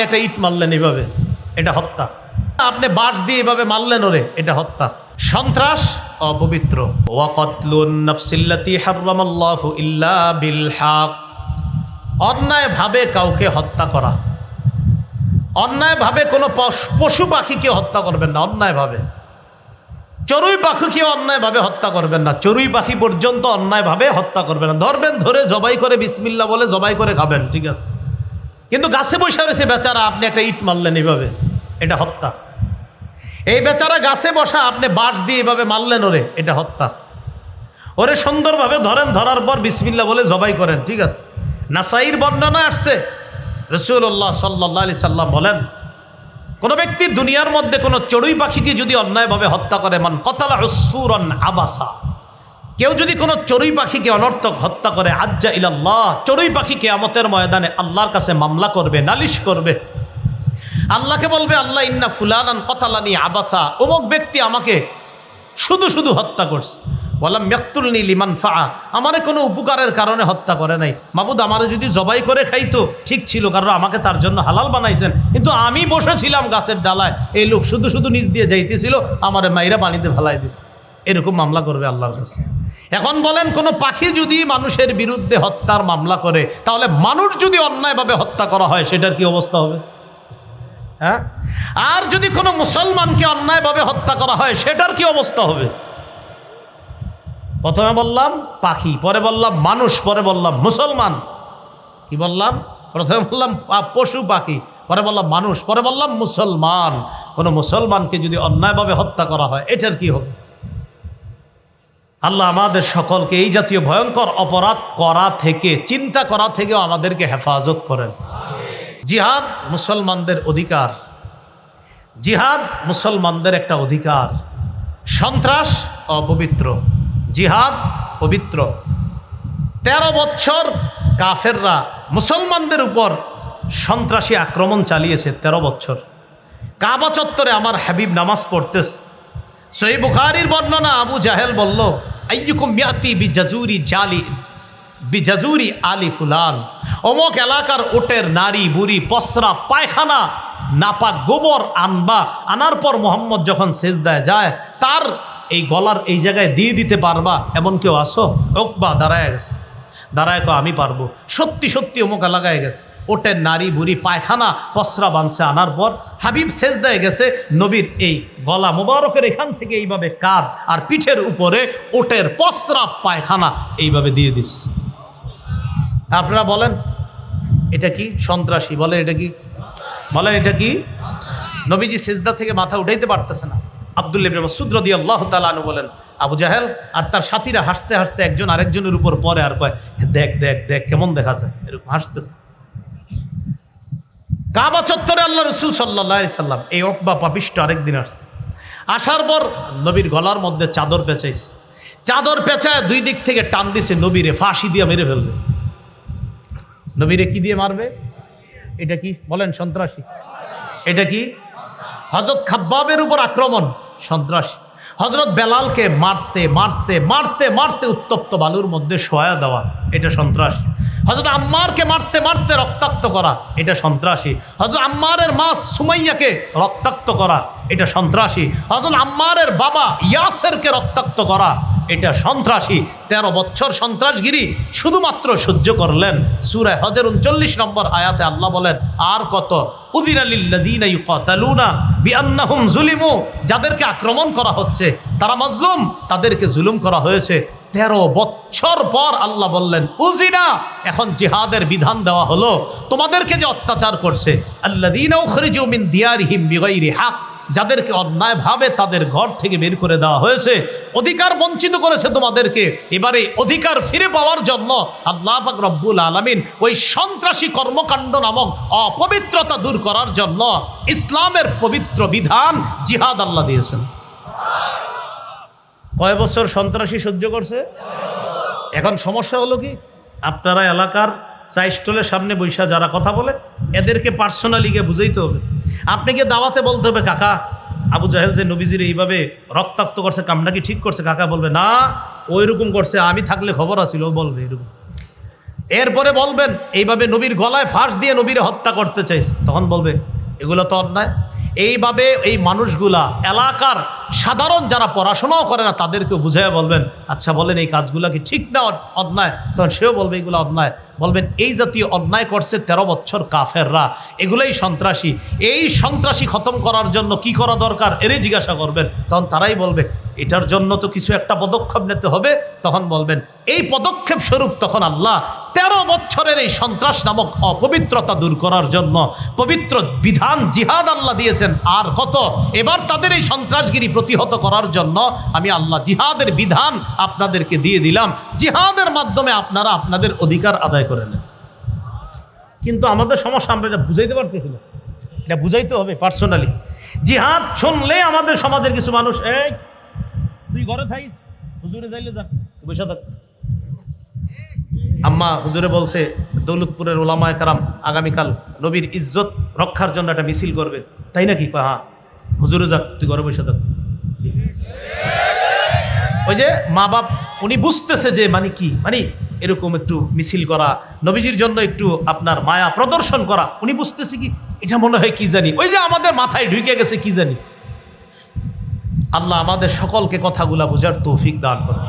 একটা ইট মারলেন এইভাবে এটা হত্যা। আপনি বাঁশ দিয়ে এভাবে মারলেন ওরে, এটা হত্যা। সন্ত্রাস অপবিত্র। অন্যায়ভাবে কাউকে হত্যা করা। অন্যায়ভাবে কোনো পশু পাখিকে হত্যা করবেন না অন্যায়ভাবে চড়ুই পাখিকে অন্যায়ভাবে হত্যা করবেন না। চড়ুই পাখি পর্যন্ত অন্যায়ভাবে হত্যা করবেন না। ধরবেন ধরে জবাই করে বিসমিল্লা বলে জবাই করে খাবেন, ঠিক আছে। কিন্তু গাছে বসে রয়েছে বেচারা, আপনি একটা ইট মারলেন এইভাবে এটা হত্যা। এই বেচারা গাছে বসা, আপনি বাঁশ দিয়ে এভাবে মারলেন ওরে, এটা হত্যা। ওরে সুন্দরভাবে ধরেন, ধরার পর বিসমিল্লা বলে জবাই করেন, ঠিক আছে? নাসাইর বর্ণনা আসছে রসুল্লাহ সাল্লাহ আলি সাল্লাম বলেন, কোনো ব্যক্তি দুনিয়ার মধ্যে কোনো চড়ুই পাখিকে যদি অন্যায়ভাবে হত্যা করে, মান কতালা উসফুরন আবাসা কেউ যদি কোনো চড়ুই পাখিকে অনর্থক হত্যা করে, আজ্জা ইলাল্লাহ, চড়ুই পাখিকে আমতের ময়দানে আল্লাহর কাছে মামলা করবে, নালিশ করবে। আল্লাহকে বলবে, আল্লাহ ইন্না ফুলানান কতালানি আবাসা। অমুক ব্যক্তি আমাকে শুধু শুধু হত্যা করছে। বললাম মেক্তুলনি লিমান ফা আমারে কোনো উপকারের কারণে হত্যা করে নাই। মাবুদ, আমারে যদি জবাই করে খাইতো, ঠিক ছিল, কারণ আমাকে তার জন্য হালাল বানাইছেন। কিন্তু আমি বসেছিলাম গাছের ডালায়, এই লোক শুধু শুধু নিচ দিয়ে যাইতেছিল, আমারে মাইরা পানিতে ফালাই দিছে। এরকম মামলা করবে আল্লাহর কাছে। এখন বলেন, কোনো পাখি যদি মানুষের বিরুদ্ধে হত্যার মামলা করে, তাহলে মানুষ যদি অন্যায়ভাবে হত্যা করা হয়, সেটার কি অবস্থা হবে? হ্যাঁ? আর যদি কোনো মুসলমানকে অন্যায়ভাবে হত্যা করা হয়, সেটার কি অবস্থা হবে? প্রথমে বললাম, পাখি, পরে বললাম, মানুষ, পরে বললাম, মুসলমান। কি বললাম? প্রথমে বললাম পশু পাখি, পরে বললাম, মানুষ, পরে বললাম, মুসলমান। কোনো মুসলমানকে যদি অন্যায়ভাবে হত্যা করা হয়, এটার কি হবে? আল্লাহ আমাদের সকলকে এই জাতীয় ভয়ঙ্কর অপরাধ করা থেকে, চিন্তা করা থেকেও আমাদেরকে হেফাজত করেন। জিহাদ মুসলমানদের অধিকার। জিহাদ মুসলমানদের একটা অধিকার। সন্ত্রাস অপবিত্র। জিহাদ পবিত্র। তেরো বছর কাফেররা মুসলমানদের উপর সন্ত্রাসী আক্রমণ চালিয়েছে, তেরো বছর কাবা চত্বরে আমার হাবিব নামাজ পড়তেস সই বুখারির বর্ণনা আবু জাহেল বলল আইয়ুকুম মিয়াতি বিজাজুরি জালি বিজাজুরি আলি ফুলান অমক এলাকার ওটের নারী, বুড়ি, পসরা, পায়খানা নাপাক গোবর আনবা, আনার পর মোহাম্মদ যখন সেজদায় যায়, তার এই গলার এই জায়গায় দিয়ে দিতে পারবা? এমন কেউ আসো? ওকবা দাঁড়ায় গেছে। দাঁড়ায় কো আমি পারব। সত্যি সত্যি অমুক এলাকায় গেছে। ওটের নারী বুড়ি পায়খানা পসরা বানছে আনার পর হাবিব সেজদায় গেছে, নবীর এই গলা মোবারকের এখান থেকে এইভাবে কাঁধ আর পিঠের উপরে ওটের পসরা পায়খানা এইভাবে দিয়ে দিস। আপনারা বলেন, এটা কি সন্ত্রাসী? বলেন এটা কি? বলেন এটা কি? নবীজি সেজদা থেকে মাথা উঠাইতে পারতেছে না। আবদুল্লাহ মাসুদ রদি আল্লাহ তালু বলেন, আবু জাহেল আর তার সাথীরা হাসতে হাসতে একজন আরেকজনের উপর পরে আর কয়, দেখ দেখ দেখ, কেমন দেখা যায়? এরকম হাসতেছে। কাবা চত্বরে আল্লাহ রসুল সাল্লাহ সাল্লাম এই অকবা পাপিষ্ট আরেকদিন আসছে। আসার পর নবীর গলার মধ্যে চাদর পেঁচাইছে। চাদর পেঁচায় দুই দিক থেকে টান দিছে, নবীরে ফাঁসি দিয়ে মেরে ফেলবে। নবীরে কি দিয়ে মারবে? এটা কি? বলেন, সন্ত্রাসী। এটা কি? হজরত খাব্বাবের উপর আক্রমণ, সন্ত্রাসী। হজরত বেলালকে মারতে মারতে মারতে মারতে উত্তপ্ত বালুর মধ্যে সয়া দেওয়া, এটা সন্ত্রাসী। হজরত আম্মারকে মারতে মারতে রক্তাক্ত করা, এটা সন্ত্রাসী। হজরত আম্মারের মা সুমাইয়াকে রক্তাক্ত করা, এটা সন্ত্রাসী। হজরত আম্মারের বাবা ইয়াসেরকে রক্তাক্ত করা, এটা সন্ত্রাসী। তেরো বছর সন্ত্রাসগিরি শুধুমাত্র সহ্য করলেন। সুরায় হজের উনচল্লিশ নম্বর আয়াতে আল্লাহ বলেন, আর কত? উদিন আলিল্লাদিনা ইউকাতালুনা বিআন্নাহুম জুলিমু। যাদেরকে আক্রমণ করা হচ্ছে, তারা মজলুম, তাদেরকে জুলুম করা হয়েছে। তেরো বছর পর আল্লাহ বললেন উজিনা এখন জিহাদের বিধান দেওয়া হলো, তোমাদেরকে যে অত্যাচার করছে আল্লাদিনা দিয়ারিহিম বিগাইরি হাক। যাদেরকে অন্যায়ভাবে তাদের ঘর থেকে বের করে দেওয়া হয়েছে, অধিকার বঞ্চিত করেছে তোমাদেরকে। এবারে অধিকার ফিরে পাওয়ার জন্য আল্লাহ পাক রব্বুল আলমিন ওই সন্ত্রাসী কর্মকাণ্ড নামক অপবিত্রতা দূর করার জন্য ইসলামের পবিত্র বিধান জিহাদ আল্লাহ দিয়েছেন। কয় বছর সন্ত্রাসী সহ্য করছে? এখন সমস্যা হলো কি? আপনারা এলাকার চা স্টলের সামনে বৈশা যারা কথা বলে, এদেরকে পার্সোনালি গিয়ে বুঝাইতে হবে। আপনি গিয়ে দাওয়াতে বলতে হবে, কাকা, আবু জাহেল যে নবীজির এইভাবে রক্তাক্ত করছে, কামটা কি ঠিক করছে? কাকা বলবে, না ওই রকম করছে, আমি থাকলে খবর আছিল, ও বলবে এরকম। এরপরে বলবেন, এইভাবে নবীর গলায় ফাঁস দিয়ে নবীরে হত্যা করতে চাইস তখন বলবে, এগুলো তো অন্যায়। এইভাবে এই মানুষগুলা, এলাকার সাধারণ যারা পড়াশোনাও করে না, তাদেরকেও বুঝাইয়া বলবেন আচ্ছা বলেন এই কাজগুলা কি ঠিক না অন্যায়? তখন সেও বলবে, এগুলো অন্যায়। বলবেন, এই জাতীয় অন্যায় করছে তেরো বছর কাফেররা, এগুলোই সন্ত্রাসী। এই সন্ত্রাসী খতম করার জন্য কি করা দরকার? এরই জিজ্ঞাসা করবেন। তখন তারাই বলবে, এটার জন্য তো কিছু একটা পদক্ষেপ নিতে হবে। তখন বলবেন, এই পদক্ষেপ স্বরূপ তখন আল্লাহ তেরো বছরের এই সন্ত্রাস নামক অপবিত্রতা দূর করার জন্য পবিত্র বিধান জিহাদ আল্লাহ দিয়েছেন। আর কত? এবার তাদের এই সন্ত্রাসগিরি প্রতিহত করার জন্য আমি আল্লাহ জিহাদের বিধান আপনাদেরকে দিয়ে দিলাম। জিহাদের মাধ্যমে আপনারা আপনাদের অধিকার আদায় করে নেন। কিন্তু আমাদের সমস্যা, আমরা এটা বুঝাইতে পারতেছি না। এটা বুঝাইতে হবে পার্সোনালি জিহাদ শুনলে আমাদের সমাজের কিছু মানুষ, এই, তুই ঘরে থাইস হুজুরে যাইলে যা বসে থাক। আম্মা হুজুরে বলছে, দৌলতপুরের ওলামায় কারাম আগামীকাল নবীর ইজ্জত রক্ষার জন্য একটা মিছিল করবে। তাই নাকি? হ্যাঁ। হুজুরে যাক, তুই ঘরে বসে থাক। ওই যে মা বাপ উনি বুঝতেছে যে মানে কি? মানে এরকম একটু মিছিল করা, নবীজির জন্য একটু আপনার মায়া প্রদর্শন করা, উনি বুঝতেছে কি? এটা মনে হয় কি জানি? ওই যে আমাদের মাথায় ঢুকে গেছে কি জানি? আল্লাহ আমাদের সকলকে কথাগুলা বোঝার তৌফিক দান করে